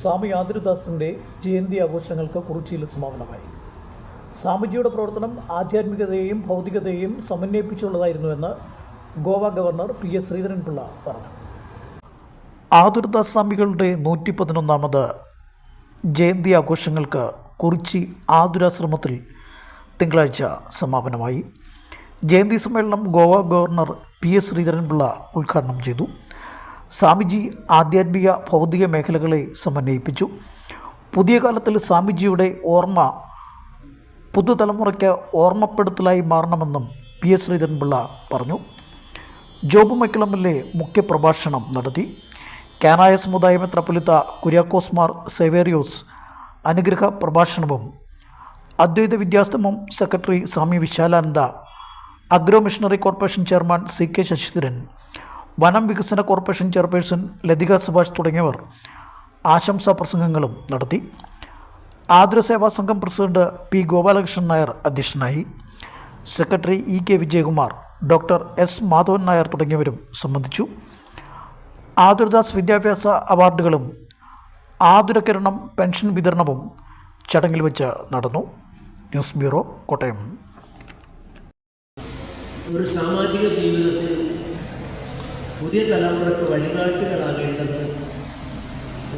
സ്വാമി യാതിരുദാസിന്റെ ജയന്തി ആഘോഷങ്ങൾക്ക് കുറിച്ചിയിൽ സമാപനമായി. സ്വാമിജിയുടെ പ്രവർത്തനം ആധ്യാത്മികതയെയും ഭൗതികതയെയും സമന്വയിപ്പിച്ചുള്ളതായിരുന്നുവെന്ന് Goa governor P S Sreedharan Pillai പറഞ്ഞു. ആതുരദാസ് സ്വാമികളുടെ നൂറ്റി പതിനൊന്നാമത് ജയന്തി ആഘോഷങ്ങൾക്ക് കുറിച്ചി ആതുരാശ്രമത്തിൽ തിങ്കളാഴ്ച സമാപനമായി. ജയന്തി സമ്മേളനം Goa governor P S Sreedharan Pillai ഉദ്ഘാടനം ചെയ്തു. സ്വാമിജി ആധ്യാത്മിക ഭൗതിക മേഖലകളെ സമന്വയിപ്പിച്ചു. പുതിയ കാലത്തിൽ സ്വാമിജിയുടെ ഓർമ്മ പുതുതലമുറയ്ക്ക് ഓർമ്മപ്പെടുത്തലായി മാറണമെന്നും പി എസ് ശ്രീധരൻപിള്ള പറഞ്ഞു. ജോബ് മൈക്കിളമ്മിലെ മുഖ്യപ്രഭാഷണം നടത്തി. കാനായ സമുദായ മെത്രപ്പൊലിത്ത കുര്യാക്കോസ് മാർ സെവേറിയോസ് അനുഗ്രഹ പ്രഭാഷണവും Advaita Vidyashramam secretary Swami Vishalananda agro machinery corporation chairman C K Sasidharan വനം വികസന കോർപ്പറേഷൻ ചെയർപേഴ്സൺ ലതിക സുഭാഷ് തുടങ്ങിയവർ ആശംസാ പ്രസംഗങ്ങളും നടത്തി. ആതുര സേവാ സംഘം പ്രസിഡന്റ് പി ഗോപാലകൃഷ്ണൻ നായർ അധ്യക്ഷനായി. Secretary E K Vijayakumar doctor S Madhavan Nair തുടങ്ങിയവരും സംബന്ധിച്ചു. ആതുരദാസ് വിദ്യാഭ്യാസ അവാർഡുകളും ആതുരകിരണം പെൻഷൻ വിതരണവും ചടങ്ങിൽ വെച്ച് നടന്നു. News bureau Kottayam. ഒരു സാമാജിക ജീവിതത്തിൽ പുതിയ തലമുറയ്ക്ക് വഴികാട്ടികളാകേണ്ടത്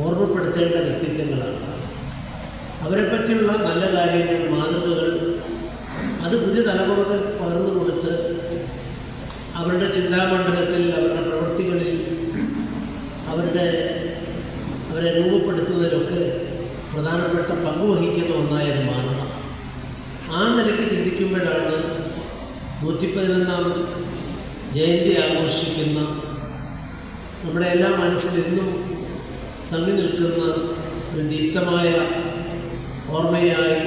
ഓർമ്മപ്പെടുത്തേണ്ട വ്യക്തിത്വങ്ങളാണ്. അവരെ പറ്റിയുള്ള നല്ല കാര്യങ്ങൾ മാതൃകകൾ അത് പുതിയ തലമുറയ്ക്ക് പകർന്നു കൊടുത്ത് അവരുടെ ചിന്താമണ്ഡലത്തിൽ അവരുടെ പ്രവൃത്തികളിൽ അവരുടെ അവരെ രൂപപ്പെടുത്തുന്നതിലൊക്കെ പ്രധാനപ്പെട്ട പങ്ക് വഹിക്കുന്ന ഒന്നായത് മാറണം ആ നിലയ്ക്ക് ചിന്തിക്കുമ്പോഴാണ് നൂറ്റി പതിനൊന്നാം ജയന്തി ആഘോഷിക്കുന്ന നമ്മുടെ എല്ലാ മനസ്സിലെന്നും തങ്ങി നിൽക്കുന്ന ഒരു ദീപ്തമായ ഓർമ്മയായി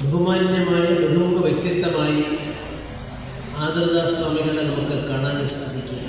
ബഹുമാന്യമായ ബഹുമുഖ വ്യക്തിത്വമായി ആദരദാസ് സ്വാമികളെ നമുക്ക് കാണാൻ സാധിക്കുക